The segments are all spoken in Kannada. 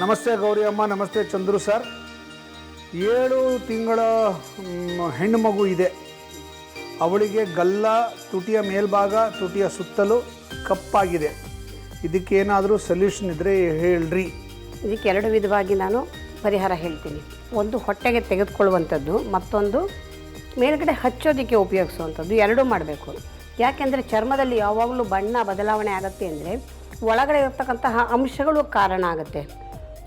ನಮಸ್ತೆ ಗೌರಿ ಅಮ್ಮ ನಮಸ್ತೆ ಚಂದ್ರು ಸರ್. ಏಳು ತಿಂಗಳ ಹೆಣ್ಣು ಮಗು ಇದೆ. ಅವಳಿಗೆ ಗಲ್ಲ, ತುಟಿಯ ಮೇಲ್ಭಾಗ, ತುಟಿಯ ಸುತ್ತಲೂ ಕಪ್ಪಾಗಿದೆ. ಇದಕ್ಕೇನಾದರೂ ಸೊಲ್ಯೂಷನ್ ಇದ್ದರೆ ಹೇಳ್ರಿ. ಇದಕ್ಕೆ ಎರಡು ವಿಧವಾಗಿ ನಾನು ಪರಿಹಾರ ಹೇಳ್ತೀನಿ. ಒಂದು ಹೊಟ್ಟೆಗೆ ತೆಗೆದುಕೊಳ್ಳುವಂಥದ್ದು, ಮತ್ತೊಂದು ಮೇಲ್ಗಡೆ ಹಚ್ಚೋದಕ್ಕೆ ಉಪಯೋಗಿಸುವಂಥದ್ದು, ಎರಡೂ ಮಾಡಬೇಕು. ಯಾಕೆಂದರೆ ಚರ್ಮದಲ್ಲಿ ಯಾವಾಗಲೂ ಬಣ್ಣ ಬದಲಾವಣೆ ಆಗುತ್ತೆ ಅಂದರೆ ಒಳಗಡೆ ಇರತಕ್ಕಂತಹ ಅಂಶಗಳು ಕಾರಣ ಆಗುತ್ತೆ.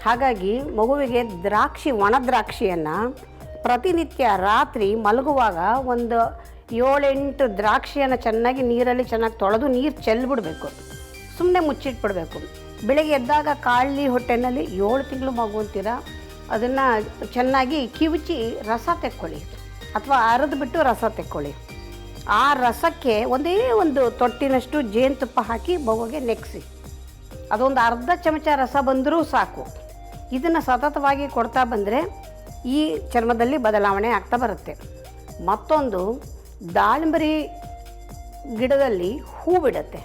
ಹಾಗಾಗಿ ಮಗುವಿಗೆ ದ್ರಾಕ್ಷಿ, ಒಣ ದ್ರಾಕ್ಷಿಯನ್ನು ಪ್ರತಿನಿತ್ಯ ರಾತ್ರಿ ಮಲಗುವಾಗ ಒಂದು ಏಳೆಂಟು ದ್ರಾಕ್ಷಿಯನ್ನು ಚೆನ್ನಾಗಿ ನೀರಲ್ಲಿ ಚೆನ್ನಾಗಿ ತೊಳೆದು ನೀರು ಚೆಲ್ಬಿಡ್ಬೇಕು. ಸುಮ್ಮನೆ ಮುಚ್ಚಿಟ್ಬಿಡಬೇಕು. ಬೆಳಗ್ಗೆ ಎದ್ದಾಗ ಕಾಳಿ ಹೊಟ್ಟೆನಲ್ಲಿ ಏಳು ತಿಂಗಳು ಮಗು ಅಂತೀರ? ಅದನ್ನು ಚೆನ್ನಾಗಿ ಕಿವುಚಿ ರಸ ತೆಕ್ಕೊಳ್ಳಿ. ಅಥವಾ ಅರೆದು ಬಿಟ್ಟು ರಸ ತೆಕ್ಕೊಳ್ಳಿ. ಆ ರಸಕ್ಕೆ ಒಂದೇ ಒಂದು ತೊಟ್ಟಿನಷ್ಟು ಜೇನುತುಪ್ಪ ಹಾಕಿ ಮಗುಗೆ ನೆಕ್ಸಿ. ಅದೊಂದು ಅರ್ಧ ಚಮಚ ರಸ ಬಂದರೂ ಸಾಕು. ಇದನ್ನು ಸತತವಾಗಿ ಕೊಡ್ತಾ ಬಂದರೆ ಈ ಚರ್ಮದಲ್ಲಿ ಬದಲಾವಣೆ ಆಗ್ತಾ ಬರುತ್ತೆ. ಮತ್ತೊಂದು, ದಾಳಿಂಬರಿ ಗಿಡದಲ್ಲಿ ಹೂ ಬಿಡುತ್ತೆ.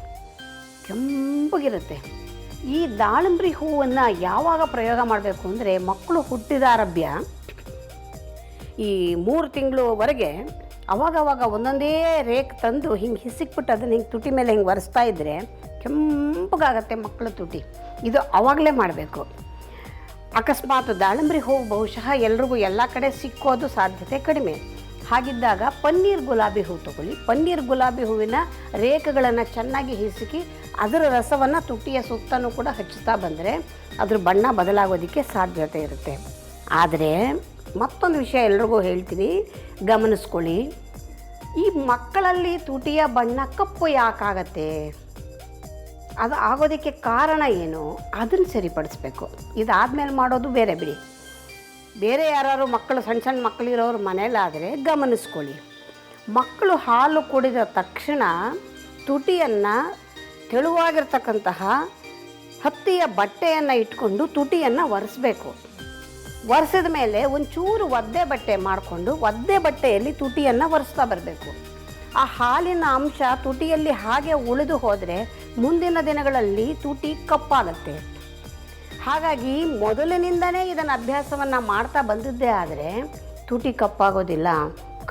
ಕೆಂಪಗಿರುತ್ತೆ. ಈ ದಾಳಿಂಬರಿ ಹೂವನ್ನು ಯಾವಾಗ ಪ್ರಯೋಗ ಮಾಡಬೇಕು ಅಂದರೆ ಮಕ್ಕಳು ಹುಟ್ಟಿದಾರಭ್ಯ ಈ ಮೂರು ತಿಂಗಳವರೆಗೆ ಅವಾಗವಾಗ ಒಂದೊಂದೇ ರೇಕ್ ತಂದು ಹಿಂಗೆ ಹಿಸಿಕ್ಬಿಟ್ಟು ಅದನ್ನು ಹಿಂಗೆ ತುಟಿ ಮೇಲೆ ಹಿಂಗೆ ಒರೆಸ್ತಾ ಇದ್ದರೆ ಕೆಂಪಗಾಗತ್ತೆ ಮಕ್ಕಳ ತುಟಿ. ಇದು ಅವಾಗಲೇ ಮಾಡಬೇಕು. ಅಕಸ್ಮಾತ್ ದಾಳಿಂಬರಿ ಹೂವು ಬಹುಶಃ ಎಲ್ರಿಗೂ ಎಲ್ಲ ಕಡೆ ಸಿಕ್ಕೋದು ಸಾಧ್ಯತೆ ಕಡಿಮೆ. ಹಾಗಿದ್ದಾಗ ಪನ್ನೀರ್ ಗುಲಾಬಿ ಹೂ ತಗೊಳ್ಳಿ. ಪನ್ನೀರ್ ಗುಲಾಬಿ ಹೂವಿನ ರೇಖೆಗಳನ್ನು ಚೆನ್ನಾಗಿ ಹಿಸುಕಿ ಅದರ ರಸವನ್ನು ತುಟಿಯ ಸುತ್ತನೂ ಕೂಡ ಹಚ್ಚುತ್ತಾ ಬಂದರೆ ಅದ್ರ ಬಣ್ಣ ಬದಲಾಗೋದಕ್ಕೆ ಸಾಧ್ಯತೆ ಇರುತ್ತೆ. ಆದರೆ ಮತ್ತೊಂದು ವಿಷಯ ಎಲ್ರಿಗೂ ಹೇಳ್ತೀನಿ. ಗಮನಿಸ್ಕೊಳ್ಳಿ. ಈ ಮಕ್ಕಳಲ್ಲಿ ತುಟಿಯ ಬಣ್ಣ ಕಪ್ಪು ಯಾಕಾಗತ್ತೆ? ಅದು ಆಗೋದಕ್ಕೆ ಕಾರಣ ಏನು? ಅದನ್ನು ಸರಿಪಡಿಸ್ಬೇಕು. ಇದಾದಮೇಲೆ ಮಾಡೋದು ಬೇರೆ ಬಿಡಿ. ಬೇರೆ ಯಾರು ಮಕ್ಕಳು ಸಣ್ಣ ಸಣ್ಣ ಮಕ್ಕಳಿರೋರು ಮನೇಲಾದರೆ ಗಮನಿಸ್ಕೊಳ್ಳಿ. ಮಕ್ಕಳು ಹಾಲು ಕುಡಿದ ತಕ್ಷಣ ತುಟಿಯನ್ನು ತೆಳುವಾಗಿರ್ತಕ್ಕಂತಹ ಹತ್ತಿಯ ಬಟ್ಟೆಯನ್ನು ಇಟ್ಕೊಂಡು ತುಟಿಯನ್ನು ಒರೆಸ್ಬೇಕು. ಒರೆಸಿದ ಮೇಲೆ ಒಂಚೂರು ಒದ್ದೆ ಬಟ್ಟೆ ಮಾಡಿಕೊಂಡು ಒದ್ದೆ ಬಟ್ಟೆಯಲ್ಲಿ ತುಟಿಯನ್ನು ಒರೆಸ್ತಾ ಬರಬೇಕು. ಆ ಹಾಲಿನ ಅಂಶ ತುಟಿಯಲ್ಲಿ ಹಾಗೆ ಉಳಿದು ಹೋದರೆ ಮುಂದಿನ ದಿನಗಳಲ್ಲಿ ತುಟಿ ಕಪ್ಪಾಗುತ್ತೆ. ಹಾಗಾಗಿ ಮೊದಲಿನಿಂದನೇ ಇದನ್ನು ಅಭ್ಯಾಸವನ್ನು ಮಾಡ್ತಾ ಬಂದಿದ್ದೇ ಆದರೆ ತುಟಿ ಕಪ್ಪಾಗೋದಿಲ್ಲ.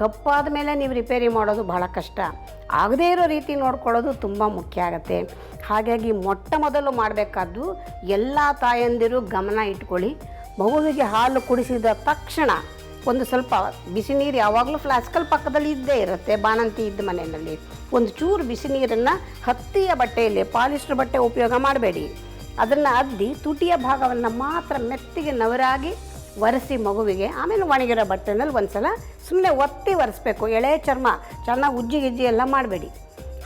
ಕಪ್ಪಾದ ಮೇಲೆ ನೀವು ರಿಪೇರಿ ಮಾಡೋದು ಬಹಳ ಕಷ್ಟ. ಆಗದೇ ಇರೋ ರೀತಿ ನೋಡ್ಕೊಳ್ಳೋದು ತುಂಬ ಮುಖ್ಯ ಆಗುತ್ತೆ. ಹಾಗಾಗಿ ಮೊಟ್ಟ ಮೊದಲು ಮಾಡಬೇಕಾದ್ದು ಎಲ್ಲ ತಾಯಂದಿರು ಗಮನ ಇಟ್ಕೊಳ್ಳಿ. ಮಗುವಿಗೆ ಹಾಲು ಕುಡಿಸಿದ ತಕ್ಷಣ ಒಂದು ಸ್ವಲ್ಪ ಬಿಸಿ ನೀರು ಯಾವಾಗಲೂ ಫ್ಲಾಸ್ಕಲ್ ಪಕ್ಕದಲ್ಲಿ ಇದ್ದೇ ಇರುತ್ತೆ, ಬಾಣಂತಿ ಇದ್ದ ಮನೆಯಲ್ಲಿ. ಒಂದು ಚೂರು ಬಿಸಿ ನೀರನ್ನು ಹತ್ತಿಯ ಬಟ್ಟೆಯಲ್ಲಿ, ಪಾಲಿಸ್ಟರ್ ಬಟ್ಟೆ ಉಪಯೋಗ ಮಾಡಬೇಡಿ. ಅದನ್ನು ಅದ್ದಿ ತುಟಿಯ ಭಾಗವನ್ನು ಮಾತ್ರ ಮೆತ್ತಿಗೆ ನವರಾಗಿ ಒರೆಸಿ ಮಗುವಿಗೆ, ಆಮೇಲೆ ಒಣಗಿರೋ ಬಟ್ಟೆನಲ್ಲಿ ಒಂದು ಸಲ ಸುಮ್ಮನೆ ಒತ್ತಿ ಒರೆಸ್ಬೇಕು. ಎಳೆ ಚರ್ಮ ಚೆನ್ನಾಗಿ ಉಜ್ಜಿ ಗಿಜ್ಜಿ ಎಲ್ಲ ಮಾಡಬೇಡಿ.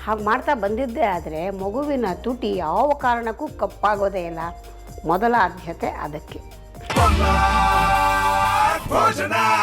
ಹಾಗೆ ಮಾಡ್ತಾ ಬಂದಿದ್ದೇ ಆದರೆ ಮಗುವಿನ ತುಟಿ ಯಾವ ಕಾರಣಕ್ಕೂ ಕಪ್ಪಾಗೋದೇ ಇಲ್ಲ. ಮೊದಲ ಆದ್ಯತೆ ಅದಕ್ಕೆ. tonight.